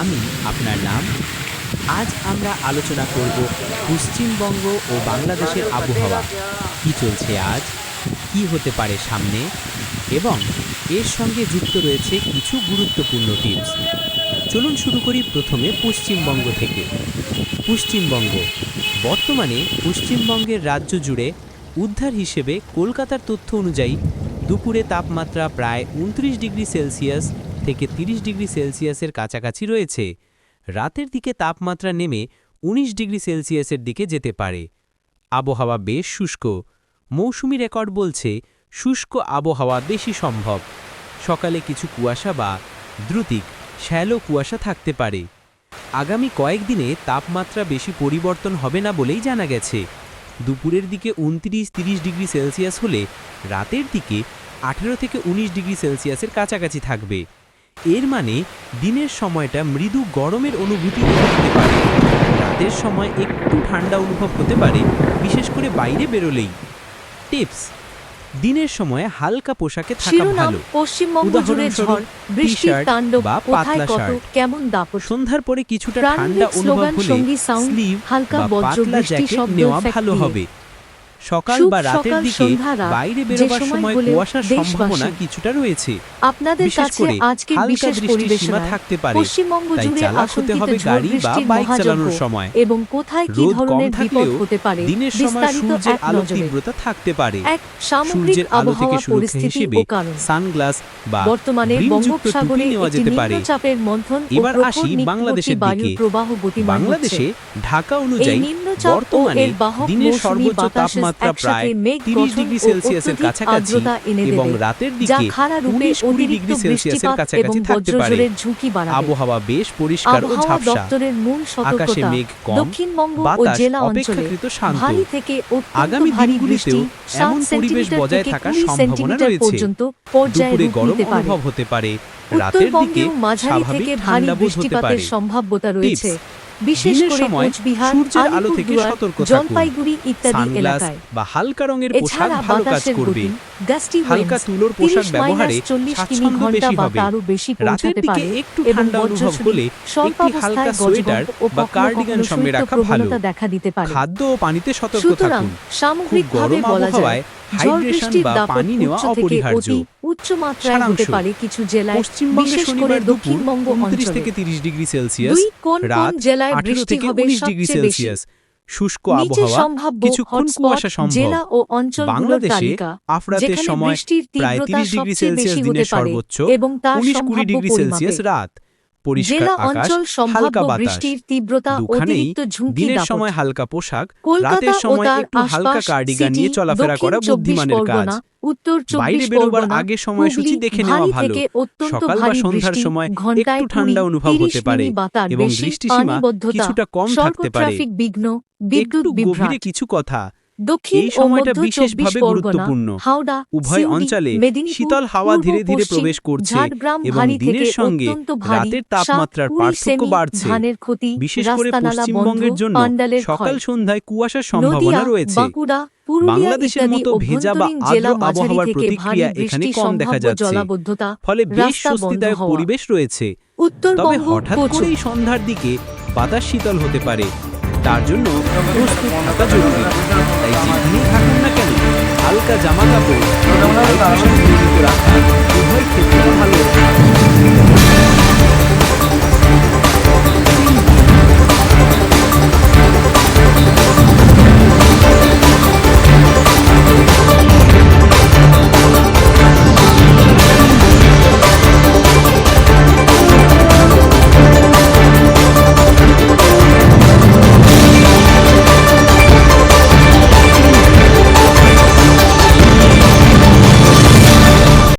আমি আপনার নাম। আজ আমরা আলোচনা করব পশ্চিমবঙ্গ ও বাংলাদেশের আবহাওয়া। কি চলছে আজ? কি হতে পারে সামনে? এবং এর সঙ্গে যুক্ত রয়েছে কিছু গুরুত্বপূর্ণ টিপস। চলুন শুরু করি প্রথমে পশ্চিমবঙ্গ থেকে। পশ্চিমবঙ্গ। বর্তমানে পশ্চিমবঙ্গের রাজ্য জুড়ে উদ্ধার হিসেবে কলকাতার তথ্য অনুযায়ী দুপুরে তাপমাত্রা প্রায় উনত্রিশ ডিগ্রি সেলসিয়াস থেকে তিরিশ ডিগ্রি সেলসিয়াসের কাছাকাছি রয়েছে। রাতের দিকে তাপমাত্রা নেমে ১৯ ডিগ্রি সেলসিয়াসের দিকে যেতে পারে। আবহাওয়া বেশ শুষ্ক। মৌসুমি রেকর্ড বলছে শুষ্ক আবহাওয়া বেশি সম্ভব। সকালে কিছু কুয়াশা বা দ্রুতিক শ্যালো কুয়াশা থাকতে পারে। আগামী কয়েকদিনে তাপমাত্রা বেশি পরিবর্তন হবে না বলেই জানা গেছে। দুপুরের দিকে উনত্রিশ তিরিশ ডিগ্রি সেলসিয়াস হলে রাতের দিকে আঠেরো থেকে ১৯ ডিগ্রি সেলসিয়াসের কাছাকাছি থাকবে। এর মানে দিনের সময়টা মৃদু গরমের অনুভূতি হতে পারে। রাতের সময় একটু ঠান্ডা অনুভব হতে পারে বিশেষ করে বাইরে বেরোলেই। টিপস দিনের সময় হালকা পোশাকে থাকা ভালো। পশ্চিমবঙ্গ জুড়ে ঝড় বৃষ্টির তাণ্ডব বা পাতলা শার্ট। কেমন দাপট। সন্ধ্যার পরে কিছুটা ঠান্ডা অনুভব হলে স্লিভ হালকা বজ্র বৃষ্টি শব্দ নেওয়া ভালো হবে। সকাল বা রাতের দিকে বাইরে বেরোবার সময় কুয়াশার সম্ভাবনা কিছুটা রয়েছে। আপনাদের কাছে করে আজকের বিশেষ পরিবেশনায় থাকতে পারে। পশ্চিমবঙ্গ জুড়ে আশঙ্কিত হবে গাড়ি বা বাইক চালানোর সময়। এবং কোথায় কি ধরনের বিপদ হতে পারে দিনের সময় সূর্যের আলো তীব্রতা থাকতে পারে। এক সামগ্রিক আবহাওয়া পরিস্থিতি হিসেবে ও কারণ। সানগ্লাস বা বর্তমানে বঙ্গোপসাগরে একটি নিম্নচাপের মন্থন ও এবার আসি বাংলাদেশের দিকে। বাংলাদেশে ঢাকা অনুযায়ী নিম্নচাপ ও এর বাহক মৌসুমী তাপমাত্রা একসাথে মেঘ গঠন ও অত্যধিক আর্দ্রতা এনে দেবে, যা খাড়া রূপে অতিরিক্ত বৃষ্টিপাত এবং কাছাকাছি থাকতে পারে। বজ্রঝড়ের ঝুঁকি বাড়াবে। আবহাওয়া বেশ পরিষ্কার ও ঝাপসা। দপ্তরের মূল সতর্কতা দক্ষিণবঙ্গ ও জেলা অঞ্চলে ভারী থেকে অত্যন্ত আগামী ভারী বৃষ্টি সাত সেন্টিমিটার বজায় থেকে থাকার কুড়ি সম্ভাবনা সেন্টিমিটার রয়েছে। পর্যন্ত পর্যায়ে দুপুরে রূপ গরম নিতে পারে। অনুভব হতে পারে। উত্তরবঙ্গেও মাঝারি থেকে ভারী বৃষ্টিপাতের সম্ভাব্যতা রয়েছে। বিশেষ করে কোচবিহার সূর্যের আলো থেকে সতর্ক জলপাইগুড়ি ইত্যাদি এলাকায় বা হালকা রঙের পোশাক ভালো কাজ করবে। হালকা তুলোর পোশাক ব্যবহারে স্বাচ্ছন্দ্য বেশি হবে। রাতের দিকে একটু ঠান্ডা অনুভব হলে একটি হালকা সোয়েটার বা কার্ডিগান সঙ্গে রাখা ভালো। খাদ্য ও পানিতে সতর্ক থাকুন। খুব গরম বলা যায় আবহাওয়ায় হাইড্রেশন বা পানি নেওয়া অপরিহার্য। উচ্চ মাত্রায় হতে পারে কিছু জেলায় পশ্চিমবঙ্গে শনিবার দুপুর দক্ষিণবঙ্গ উনত্রিশ অঞ্চলে। থেকে তিরিশ ডিগ্রি সেলসিয়াস। রাত জেলায় আঠেরো বৃষ্টি হবে ডিগ্রি সবচেয়ে বেশি। সেলসিয়াস শুষ্ক আবহাওয়া কিছুক্ষণ কুয়াশা সম্ভব। জেলা ও অঞ্চলগুলোর বাংলাদেশে তালিকা আফরাতের সময় প্রায় তিরিশ 30 ডিগ্রি সেলসিয়াস দিনের সর্বোচ্চ এবং তার উনিশ কুড়ি সম্ভাব্য ডিগ্রি সেলসিয়াস রাত। পরিষ্কার আকাশ হালকা বাতাস। তীব্রতা অতিরিক্ত দিনের সময় হালকা পোশাক রাতের সময় একটু হালকা কার্ডিগান নিয়ে চলাফেরা করা বুদ্ধিমানের কাজ। উত্তর বাইরে বেরোবার আগে সময়সূচি দেখে নেওয়া ভালো। সকাল বা সন্ধ্যার সময় একটু ঠান্ডা অনুভব হতে পারে এবং দৃষ্টিসীমা কিছুটা কম থাকতে পারে। ট্রাফিক বিঘ্ন বিদ্যুৎ একটু গভীরে কিছু কথা দক্ষিণ ও মধ্য চব্বিশ পরগনা। হাওড়া উভয় অঞ্চলে শীতল হাওয়া ধীরে ধীরে প্রবেশ করছে এবং দিনের সঙ্গে রাতের তাপমাত্রার পার্থক্য বাড়ছে। বিশেষ করে পশ্চিমবঙ্গের জন্য সকাল সন্ধ্যায় কুয়াশার সম্ভাবনা রয়েছে। বাংলাদেশের মতো ভেজা বা আর্দ্র আবহাওয়ার প্রতিক্রিয়া এখানে কম দেখা যাচ্ছে। ফলে বেশ স্বস্তিদায়ক পরিবেশ রয়েছে। তবে হঠাৎ করেই সন্ধ্যার দিকে বাতাস শীতল হতে পারে। তার জন্য প্রস্তুত থাকা জরুরি। তাই যেখানেই থাকুন না কেন, হালকা জামা কাপড় রাখা, উভয় ক্ষেত্রে ভালো।